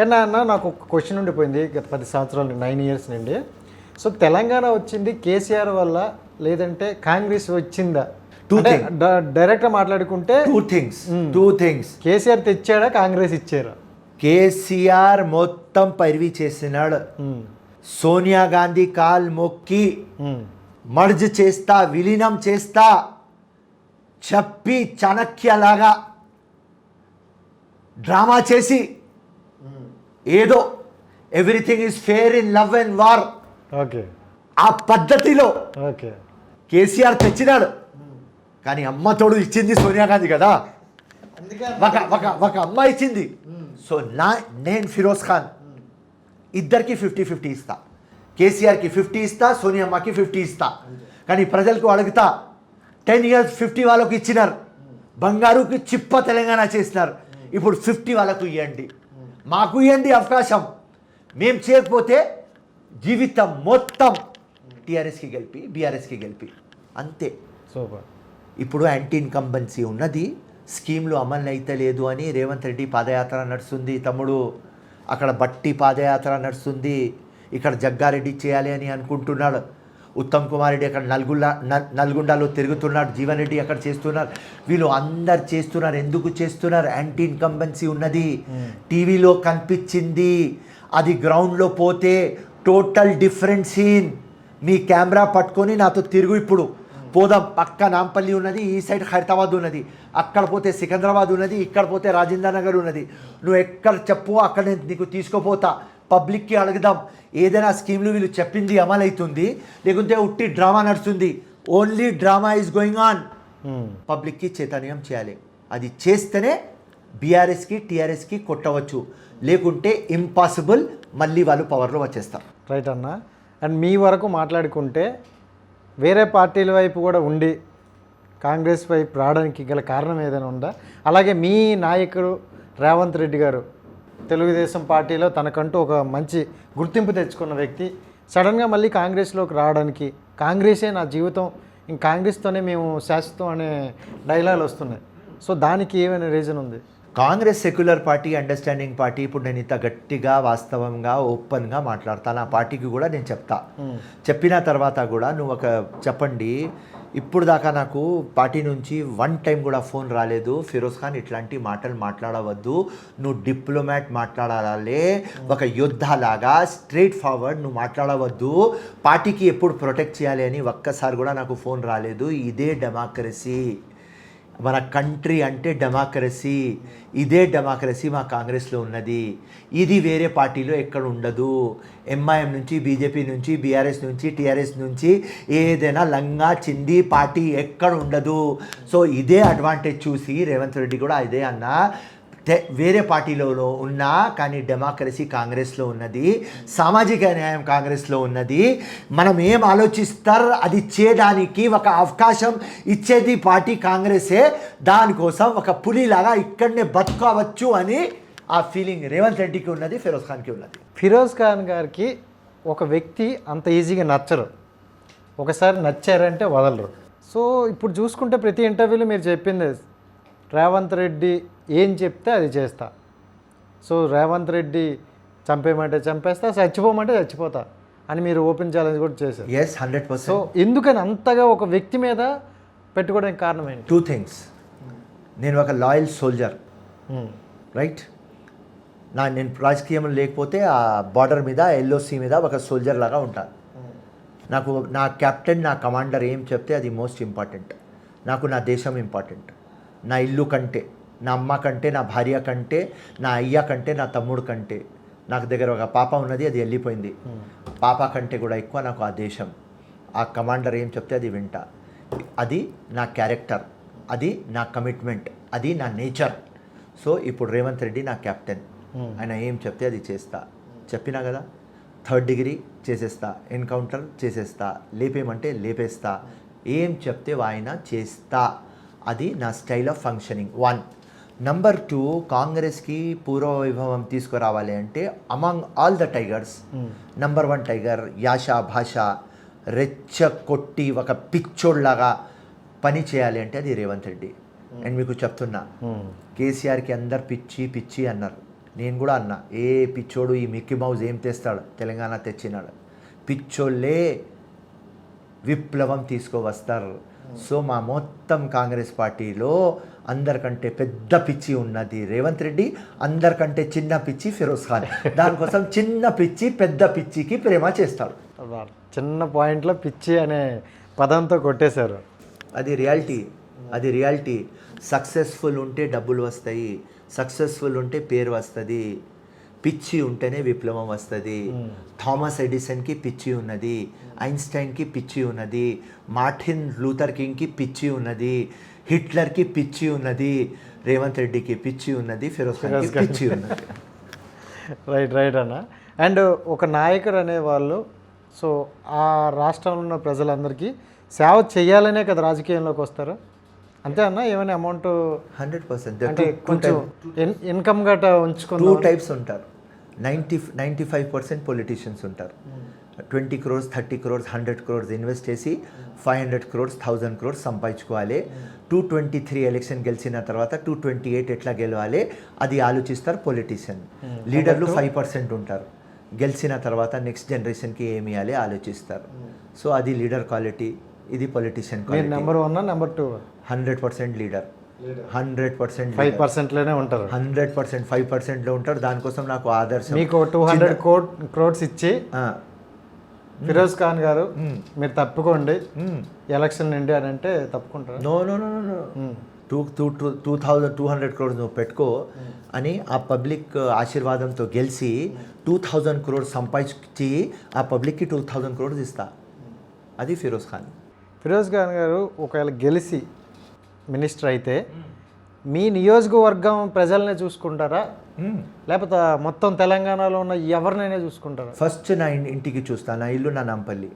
కానీ అన్న నాకు ఒక క్వశ్చన్ ఉండిపోయింది గత పది సంవత్సరాలు నైన్ ఇయర్స్ నుండి. సో తెలంగాణ వచ్చింది కేసీఆర్ వల్ల లేదంటే కాంగ్రెస్ వచ్చిందా? Two అంటే things. డ- డైరెక్ట్గా మాట్లాడుకుంటే two things two things KCR తెచ్చాడా Congress ఇచ్చారా? కేసీఆర్ మొత్తం పరివి చేసినాడు. ఉమ్, సోనియా గాంధీ కాల్ మొక్కి ఉమ్, మర్జ్ చేస్తా విలీనం చేస్తా చెప్పి చాణక్యలాగా డ్రామా చేసి ఏదో everything is fair in love and war okay ఆ పద్ధతిలో ఓకే కేసీఆర్ తెచ్చినాడు. కానీ అమ్మ తోడు ఇచ్చింది సోనియా గాంధీ కదా. ఒక ఒక ఒక అమ్మ ఇచ్చింది. సో నా నేను ఫిరోజ్ ఖాన్. ఇద్దరికి ఫిఫ్టీ ఫిఫ్టీ ఇస్తా. కేసీఆర్కి ఫిఫ్టీ ఇస్తా సోనియమ్మకి ఫిఫ్టీ ఇస్తా. కానీ ప్రజలకు అడుగుతా. టెన్ ఇయర్స్ ఫిఫ్టీ వాళ్ళకు ఇచ్చినారు. బంగారుకి చిప్ప తెలంగాణ చేసినారు. ఇప్పుడు ఫిఫ్టీ వాళ్ళకు ఇవ్వండి మాకు ఇవ్వండి అవకాశం? మేము చేయకపోతే జీవితం మొత్తం టీఆర్ఎస్కి గెలిపి బీఆర్ఎస్కి గెలిపి. అంతే. సూపర్. ఇప్పుడు యాంటీ ఇన్కంబెన్సీ ఉన్నది. స్కీమ్లు అమలు అయితే లేదు అని రేవంత్ రెడ్డి పాదయాత్ర నడుస్తుంది. తమ్ముడు అక్కడ బట్టి పాదయాత్ర నడుస్తుంది. ఇక్కడ జగ్గారెడ్డి చేయాలి అని అనుకుంటున్నాడు. ఉత్తమ్ కుమార్ రెడ్డి అక్కడ నల్గొండ నల్- నల్గొండలో తిరుగుతున్నాడు జీవన్ రెడ్డి అక్కడ చేస్తున్నారు. వీళ్ళు అందరు చేస్తున్నారు ఎందుకు చేస్తున్నారు? యాంటీ ఇన్కంబెన్సీ ఉన్నది టీవీలో కనిపించింది. అది గ్రౌండ్లో పోతే టోటల్ డిఫరెంట్ సీన్. మీ కెమెరా పట్టుకొని నాతో తిరుగు ఇప్పుడు. పోదాం పక్క నాంపల్లి ఉన్నది ఈ సైడ్ హైదరాబాద్ ఉన్నది. అక్కడ పోతే సికింద్రాబాద్ ఉన్నది ఇక్కడ పోతే రాజేంద్ర నగర్ ఉన్నది. నువ్వు ఎక్కడ చెప్పు అక్కడ నేను నీకు తీసుకుపోతా. పబ్లిక్కి అడుగుదాం. ఏదైనా స్కీమ్లు వీళ్ళు చెప్పింది అమలవుతుంది లేకుంటే ఉట్టి డ్రామా నడుస్తుంది. Only drama is going on పబ్లిక్కి చైతన్యం చేయాలి. అది చేస్తేనే బీఆర్ఎస్కి టీఆర్ఎస్కి కొట్టవచ్చు. లేకుంటే ఇంపాసిబుల్ మళ్ళీ వాళ్ళు పవర్లో వచ్చేస్తారు. రైట్ అన్న. అండ్ మీ వరకు మాట్లాడుకుంటే వేరే పార్టీల వైపు కూడా ఉండి కాంగ్రెస్ వైపు రావడానికి గల కారణం ఏదైనా ఉందా? అలాగే మీ నాయకుడు రేవంత్ రెడ్డి గారు తెలుగుదేశం పార్టీలో తనకంటూ ఒక మంచి గుర్తింపు తెచ్చుకున్న వ్యక్తి. సడన్గా మళ్ళీ కాంగ్రెస్లోకి రావడానికి కాంగ్రెసే నా జీవితం. ఇంక కాంగ్రెస్తోనే మేము శాశ్వతం అనే డైలాగులు వస్తున్నాయి. సో దానికి ఏమైనా రీజన్ ఉంది? Congress secular party understanding party ఇప్పుడు నేను ఇంత గట్టిగా వాస్తవంగా ఓపెన్గా మాట్లాడతాను. ఆ పార్టీకి కూడా నేను చెప్తా. చెప్పిన తర్వాత కూడా నువ్వు ఒక చెప్పండి. ఇప్పుడు దాకా నాకు పార్టీ నుంచి వన్ టైం కూడా ఫోన్ రాలేదు. ఫిరోజ్ ఖాన్ ఇట్లాంటి మాటలు మాట్లాడవద్దు. నువ్వు డిప్లొమాట్ మాట్లాడాలే. ఒక యుద్ధలాగా స్ట్రైట్ ఫార్వర్డ్ నువ్వు మాట్లాడవద్దు. పార్టీకి ఎప్పుడు ప్రొటెక్ట్ చేయాలి అని ఒక్కసారి కూడా నాకు ఫోన్ రాలేదు. ఇదే డెమోక్రసీ. మన కంట్రీ అంటే డెమోక్రసీ. ఇదే డెమోక్రసీ మా కాంగ్రెస్లో ఉన్నది. ఇది వేరే పార్టీలో ఎక్కడ ఉండదు. ఎంఐఎం నుంచి బీజేపీ నుంచి బీఆర్ఎస్ నుంచి టీఆర్ఎస్ నుంచి ఏదైనా లంగా చింది పార్టీ ఎక్కడ ఉండదు. సో ఇదే అడ్వాంటేజ్ చూసి రేవంత్ రెడ్డి కూడా ఇదే అన్న వేరే పార్టీలలో ఉన్నా కానీ డెమోక్రసీ కాంగ్రెస్లో ఉన్నది సామాజిక న్యాయం కాంగ్రెస్లో ఉన్నది మనం ఏం ఆలోచిస్తారు అది చేయడానికి ఒక అవకాశం ఇచ్చేది పార్టీ కాంగ్రెసే దానికోసం ఒక పులిలాగా ఇక్కడనే బతుకోవచ్చు అని ఆ ఫీలింగ్ రేవంత్ రెడ్డికి ఉన్నది ఫిరోజ్ ఖాన్కి ఉన్నది. ఫిరోజ్ ఖాన్ గారికి ఒక వ్యక్తి అంత ఈజీగా నచ్చరు. ఒకసారి నచ్చారంటే వదలరు. సో ఇప్పుడు చూసుకుంటే ప్రతి ఇంటర్వ్యూలో మీరు చెప్పింది రేవంత్ రెడ్డి ఏం చెప్తే అది చేస్తా. సో రేవంత్ రెడ్డి చంపేయమంటే చంపేస్తా చచ్చిపోమంటే చచ్చిపోతా అని మీరు ఓపెన్ ఛాలెంజ్ కూడా చేశారు. ఎస్ హండ్రెడ్ సో పర్సెంట్ ఎందుకని అంతగా ఒక వ్యక్తి మీద పెట్టుకోవడానికి కారణం ఏంటి? టూ థింగ్స్ నేను ఒక లాయల్ సోల్జర్ రైట్ నా నేను రాజకీయం లేకపోతే ఆ బార్డర్ మీద ఎల్ఓసి మీద ఒక సోల్జర్ లాగా ఉంటాను నాకు నా కెప్టెన్ నా కమాండర్ ఏం చెప్తే అది మోస్ట్ ఇంపార్టెంట్ నాకు నా దేశం ఇంపార్టెంట్ నా ఇల్లు కంటే నా అమ్మ కంటే నా భార్య కంటే నా అయ్య కంటే నా తమ్ముడు కంటే. నాకు దగ్గర ఒక పాప ఉన్నది అది వెళ్ళిపోయింది. పాప కంటే కూడా ఎక్కువ నాకు ఆ దేశం. ఆ కమాండర్ ఏం చెప్తే అది వింటా. అది నా క్యారెక్టర్. అది నా కమిట్మెంట్. అది నా నేచర్. సో ఇప్పుడు రేవంత్ రెడ్డి నా కెప్టెన్ ఆయన ఏం చెప్తే అది చేస్తా. చెప్పినా కదా? థర్డ్ డిగ్రీ చేసేస్తా. ఎన్కౌంటర్ చేసేస్తా. లేపేమంటే లేపేస్తా. ఏం చెప్తే ఆయన చేస్తా. అది నా style of functioning one number two కాంగ్రెస్కి పూర్వ వైభవం తీసుకురావాలి అంటే among all the tigers number one tiger యాష భాష రెచ్చ కొట్టి ఒక పిచ్చోడ్లాగా పని చేయాలి అంటే అది రేవంత్ రెడ్డి. అండ్ మీకు చెప్తున్నా. ఉమ్, కేసీఆర్కి అందరు పిచ్చి పిచ్చి అన్నారు. నేను కూడా అన్నా. ఏ పిచ్చోడు ఈ మిక్కీ మౌజ్ ఏం తెస్తాడు? తెలంగాణ తెచ్చినాడు. పిచ్చోళ్ళే విప్లవం తీసుకువస్తారు. సో మా మొత్తం కాంగ్రెస్ పార్టీలో అందరికంటే పెద్ద పిచ్చి ఉన్నది రేవంత్ రెడ్డి అందరికంటే చిన్న పిచ్చి ఫిరోజ్ ఖాన్. దానికోసం చిన్న పిచ్చి పెద్ద పిచ్చికి ప్రేమ చేస్తాడు చిన్న పాయింట్లో పిచ్చి అనే పదంతో కొట్టేశారు. అది రియాలిటీ అది రియాలిటీ. సక్సెస్ఫుల్ ఉంటే డబ్బులు వస్తాయి సక్సెస్ఫుల్ ఉంటే పేరు వస్తుంది. పిచ్చి ఉంటేనే విప్లవం వస్తుంది. థామస్ ఎడిసన్కి పిచ్చి ఉన్నది. ఐన్స్టైన్కి పిచ్చి ఉన్నది. మార్టిన్ లూథర్ కింగ్కి పిచ్చి ఉన్నది. హిట్లర్కి పిచ్చి ఉన్నది. రేవంత్ రెడ్డికి పిచ్చి ఉన్నది. ఫిరోజ్ ఖాన్కి పిచ్చి ఉన్నది. రైట్ రైట్ అన్న. అండ్ ఒక నాయకుడు అనేవాళ్ళు సో ఆ రాష్ట్రంలో ఉన్న ప్రజలందరికీ సేవ చేయాలనే కదా రాజకీయంలోకి వస్తారు? అంతే అన్న? ఏమైనా అమౌంట్ హండ్రెడ్ పర్సెంట్. అంటే కొంచెం ఇన్- ఇన్కమ్ గట్ట ఉంచుకుని టూ టైప్స్ ఉంటారు. Ninety ninety five percent politicians ఉంటారు. Twenty crores thirty crores hundred crores invest చేసి five hundred crores thousand crores సంపాదించుకోవాలి. టూ ట్వంటీ త్రీ ఎలక్షన్ గెలిచిన తర్వాత టూ ట్వంటీ ఎయిట్ ఎట్లా గెలవాలి? అది ఆలోచిస్తారు పొలిటీషియన్ లీడర్లు ఫైవ్ పర్సెంట్ ఉంటారు. గెలిచిన తర్వాత నెక్స్ట్ జనరేషన్కి ఏమి ఇవ్వాలి ఆలోచిస్తారు. సో అది లీడర్ క్వాలిటీ ఇది politician number one number two hundred percent leader hundred percent five పర్సెంట్లోనే ఉంటారు. హండ్రెడ్ పర్సెంట్ ఫైవ్ పర్సెంట్లో ఉంటారు. దానికోసం నాకు ఆదర్శం. మీకు టూ హండ్రెడ్ కోట్ క్రోడ్స్ ఇచ్చి ఫిరోజ్ ఖాన్ గారు. మీరు తప్పుకోండి. ఎలక్షన్ నుండి అని అంటే తప్పుకుంటారు? No no no no two two two two thousand two hundred crores నువ్వు పెట్టుకో అని ఆ పబ్లిక్ ఆశీర్వాదంతో గెలిచి టూ థౌజండ్ క్రోర్స్ సంపాదించి ఆ పబ్లిక్కి టూ థౌజండ్ క్రోర్స్ ఇస్తా. అది ఫిరోజ్ ఖాన్. ఫిరోజ్ ఖాన్ గారు ఒకవేళ గెలిచి మినిస్టర్ అయితే మీ నియోజకవర్గం ప్రజలనే చూసుకుంటారా. లేకపోతే మొత్తం తెలంగాణలో ఉన్న ఎవరినైనా చూసుకుంటారా? ఫస్ట్ నా ఇంటికి చూస్తా నా ఇల్లు నా నాంపల్లి.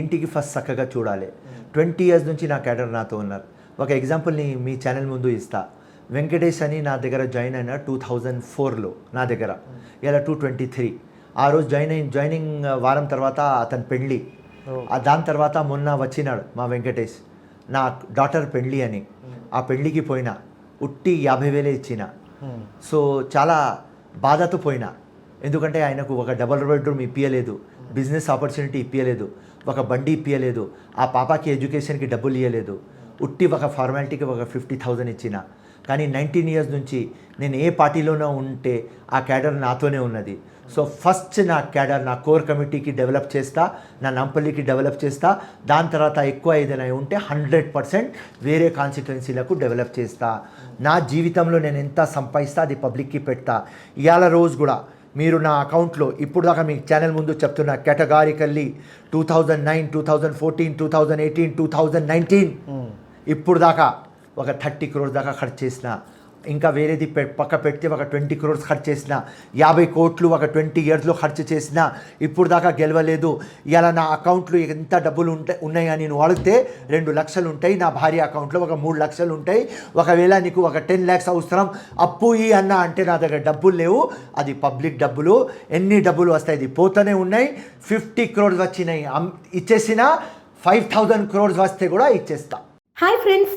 ఇంటికి ఫస్ట్ చక్కగా చూడాలి. ట్వంటీ ఇయర్స్ నుంచి నా క్యాడర్ నాతో ఉన్నారు. ఒక ఎగ్జాంపుల్ని మీ ఛానల్ ముందు ఇస్తా. వెంకటేష్ అని నా దగ్గర జాయిన్ అయిన టూ థౌజండ్ ఫోర్లో నా దగ్గర. ఇలా టూ ట్వంటీ త్రీ. ఆ రోజు జాయిన్ అయిన జాయినింగ్ వారం తర్వాత అతని పెళ్ళి. దాని తర్వాత మొన్న వచ్చినాడు మా వెంకటేష్ నా డాటర్ పెళ్ళి అని. ఆ పెళ్ళికి పోయినా ఉట్టి యాభై వేలే ఇచ్చిన. సో చాలా బాధతో పోయినా. ఎందుకంటే ఆయనకు ఒక డబల్ బెడ్రూమ్ ఇప్పించలేదు బిజినెస్ ఆపర్చునిటీ ఇప్పించలేదు ఒక బండి ఇప్పించలేదు ఆ పాపకి ఎడ్యుకేషన్కి డబ్బులు ఇవ్వలేదు ఉట్టి ఒక ఫార్మాలిటీకి ఒక ఫిఫ్టీ థౌజండ్ ఇచ్చిన. కానీ నైన్టీన్ ఇయర్స్ నుంచి నేను ఏ పార్టీలోనో ఉంటే ఆ క్యాడర్ నాతోనే ఉన్నది. సో ఫస్ట్ నా క్యాడర్ నా కోర్ కమిటీకి డెవలప్ చేస్తా నా నంపల్లికి డెవలప్ చేస్తా దాని తర్వాత ఎక్కువ ఏదైనా ఉంటే హండ్రెడ్ పర్సెంట్ వేరే కాన్స్టిట్యున్సీలకు డెవలప్ చేస్తా. నా జీవితంలో నేను ఎంత సంపాదిస్తా అది పబ్లిక్కి పెడతా. ఇవాళ రోజు కూడా మీరు నా అకౌంట్లో ఇప్పుడు దాకా మీ ఛానల్ ముందు చెప్తున్న categorically two thousand nine two thousand fourteen two thousand eighteen two thousand nineteen. ఇప్పుడు దాకా ఒక థర్టీ క్రోర్స్ దాకా ఖర్చు చేసిన ఇంకా వేరేది పె పక్క పెడితే ఒక ట్వంటీ క్రోర్స్ ఖర్చు చేసిన యాభై కోట్లు ఒక ట్వంటీ ఇయర్స్లో ఖర్చు చేసిన ఇప్పుడు దాకా గెలవలేదు. ఇలా నా అకౌంట్లో ఎంత డబ్బులు ఉంటాయి ఉన్నాయని నేను అడిగితే రెండు లక్షలు ఉంటాయి. నా భార్య అకౌంట్లో ఒక మూడు లక్షలు ఉంటాయి. ఒకవేళ నీకు ఒక టెన్ ల్యాక్స్ అవసరం అప్పు ఈ అన్న అంటే నా దగ్గర డబ్బులు లేవు. అది పబ్లిక్ డబ్బులు. ఎన్ని డబ్బులు వస్తాయి? ఇది పోతూనే ఉన్నాయి. ఫిఫ్టీ క్రోర్స్ వచ్చినాయి. ఇచ్చేసిన ఫైవ్ థౌజండ్ క్రోర్స్ వస్తే కూడా ఇచ్చేస్తా. Hi friends.